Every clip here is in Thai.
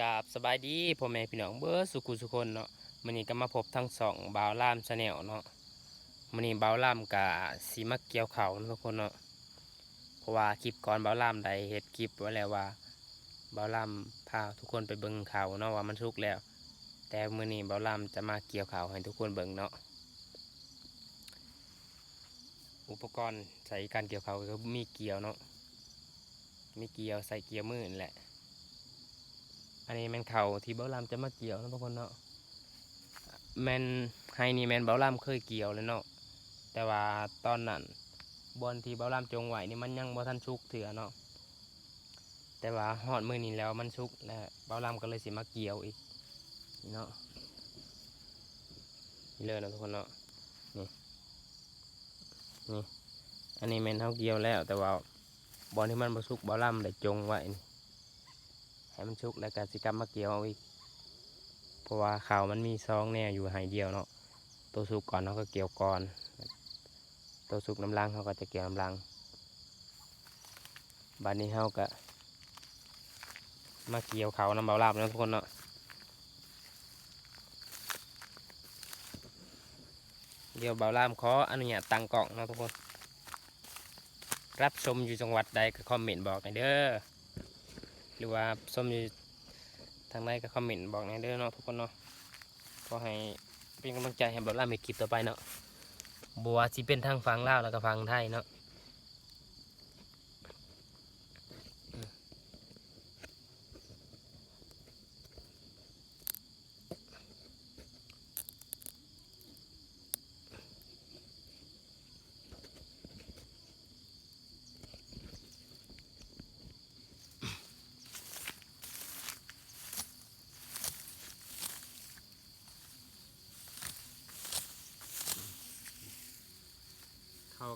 กราบสบายดีพ่อแม่พี่น้องเบิร์สุขุสุคนเนาะมันนี้ก็มาพบทั้งสองบ่าวล่ามชาแนลเนาะมันนี้บ่าวล่ามกับสีมักเกี่ยวเขานะทุกคนเนาะเพราะว่าคลิปก่อนบ่าวล่ามได้เฮ็ดคลิปไว้แล้วว่าบ่าวล่ามพาทุกคนไปเบิ่งเขาเนาะว่ามันสุกแล้ว แต่มือนี้บ่าวล่ามจะมาเกี่ยวเขาให้ทุกคนเบิ่งเนาะอุปกรณ์ใส่การเกี่ยวเขาก็มีเกี่ยวเนาะมีเกี่ยวใส่เกี่ยวมือนั่นแหละ อันนี้แมนเขาที่เบ้าลามจะมาเกี่ยวนะทุกคนเนาะแมนไฮนี่แมนเบ้าลามเคยเกี่ยวเลยเนาะแต่ว่าตอนนั้นบอลที่เบ้าลามจงไหวนี่มันยังบ่ทันชุกเถื่อเนาะแต่ว่าฮอดมือนี้แล้วมันชุกแล้วเบ้าลามก็เลยสิมาเกี่ยวอีกนี่เนาะนี่เลยนะทุกคนเนาะนี่นี่อันนี้แมนเท่าเกี่ยวแล้วแต่ว่าบอลที่มันบ่ชุกเบ้าลามได้จงไหวนี่ ให้มันชุกแล้วก็สิกรรมมาเกี่ยวเอาอีกเพราะว่าข่าวมันมีซองแน่อยู่หายเดียวเนาะตัวสุกก่อนเขาก็เกี่ยวก่อน ตัวสุกน้ำลังเขาก็จะเกี่ยวน้ำลังบัดนี้เขาก็มาเกี่ยวเขาน้ำเบาลาบนะทุกคนเนาะเดี๋ยวเบาลามขออนุญาตตังกล่องเนาะทุกคน รับชมอยู่จังหวัดใดก็คอมเมนต์บอกหน่อยเด้อ หรือว่าส้มอยู่ทางใดก็คอมเมนต์บอกในอยเด้อเนาะทุกคนเนาะก็ให้เป็นกำลังใจให้บอล่ามีคลิปต่อไปเนาะบัวที่เป็นทางฟังลาวแล้วก็ฟังไทยเนาะ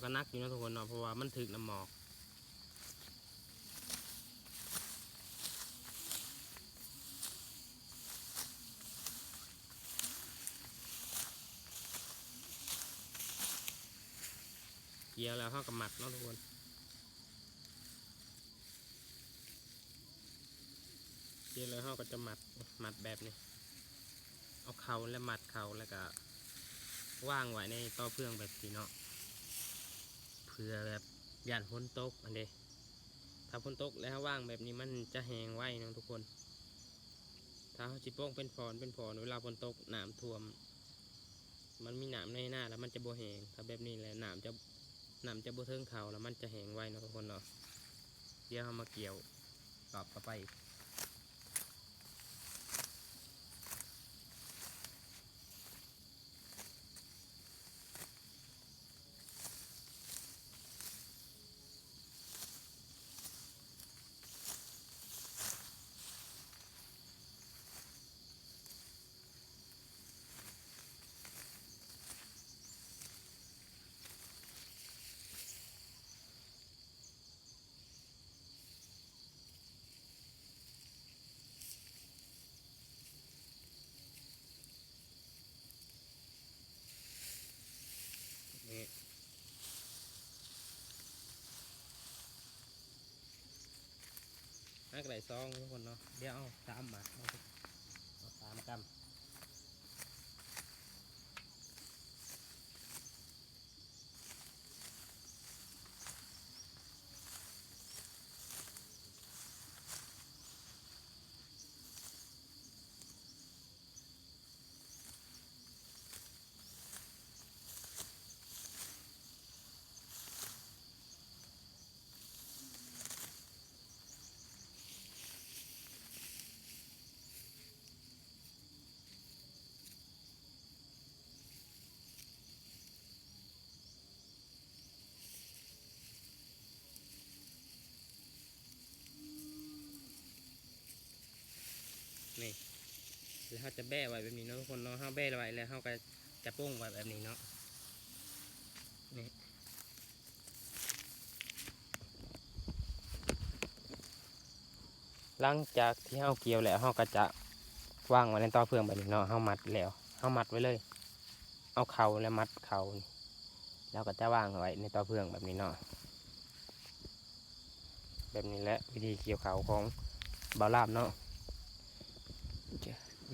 ก็นักอยู่นะทุกคนเนาะเพราะว่ามันถึกน้ำหมอกเกี่ยวแล้วเขาก็หมัดเนาะทุกคนเกี่ยวแล้วเขาก็จะหมัดหมัดแบบนี้ เอาเข่าและหมัดเข่าแล้วก็ว่างไว้ในต่อเพื่องแบบนี้เนาะ เพื่อแบบย่านฝนตกอันเดถ้าฝนตกแล้วว่างแบบนี้มันจะแหงไว้นะทุกคน ถ้าจิโป้งเป็นพรเป็นพรเวลาฝนตกน้ำท่วม มันมีน้ำในหน้าแล้วมันจะโบแหงถ้าแบบนี้แหละน้ำจะน้ำจะโบเทิงเขาแล้วมันจะแหงไว้นะทุกคนเนาะเดี๋ยวเรามาเกี่ยวตอบต่อไปอีก นี่ นักไหลซองทุกคนเนาะเดี๋ยวเอาสามมาเอาสามกำนี่ แล้วเขาจะแบ้ไว้แบบนี้เนาะทุกคนเนาะเขาแบ้ไว้แล้วเขาก็จะโป้งไว้แบบนี้เนาะนี่หลังจากที่เขาเกี่ยวแล้วเขาก็จะวางไว้ในต่อเฟืองแบบนี้เนาะเขามัดแล้วเขามัดไว้เลย เอาเข่าแล้วมัดเข่าแล้วก็จะวางไว้ในต่อเฟืองแบบนี้เนาะแบบนี้แหละวิธีเกี่ยวเขาของบาลาบเนาะ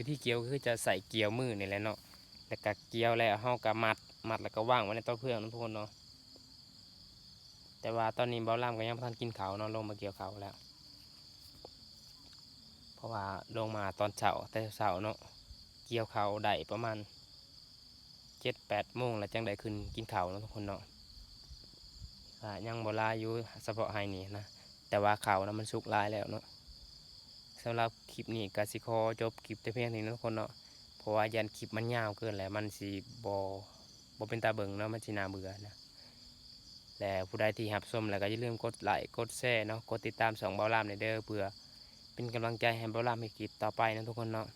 วิธีเกี่ยวก็คือจะใส่เกี่ยวมือนี่แหละเนาะแล้วก็เกี่ยวแล้วเฮาก็มัดมัดแล้วก็ว่างไว้ในต๊ะเพื่อนทุกคนเนาะแต่ว่าตอนนี้เบาล่ามก็ยังบ่ทันกินเขาเนาะลงมาเกี่ยวเขาแล้ว เพราะว่าลงมาตอนเช้าแต่เช้าเนาะเกี่ยวเขาได้ประมาณเจ็ดแปดโมงแล้วจังได้ขึ้นกินเขาเนาะทุกคนเนาะยังบลาอยู่เฉพาะไฮนี่นะแต่ว่าเขานะมันสุกลายแล้วเนาะ สำหรับคลิปนี้กสิคอจบคลิปแต่เพียงเท่านี้นะทุกคนเนาะเพราะว่ายันคลิปมันยาวเกินแล้วมันสีบอบอเป็นตาเบิ่งเนาะมันสินาเบื่อนะและผู้ใดที่หับชมแล้วก็อย่าลืมกดไลค์กดแชร์เนาะกดติดตามสองเบาลามในเด้อเพื่อเป็นกำลังใจให้เบาลามให้กิปต่อไปนะทุกคนเนาะ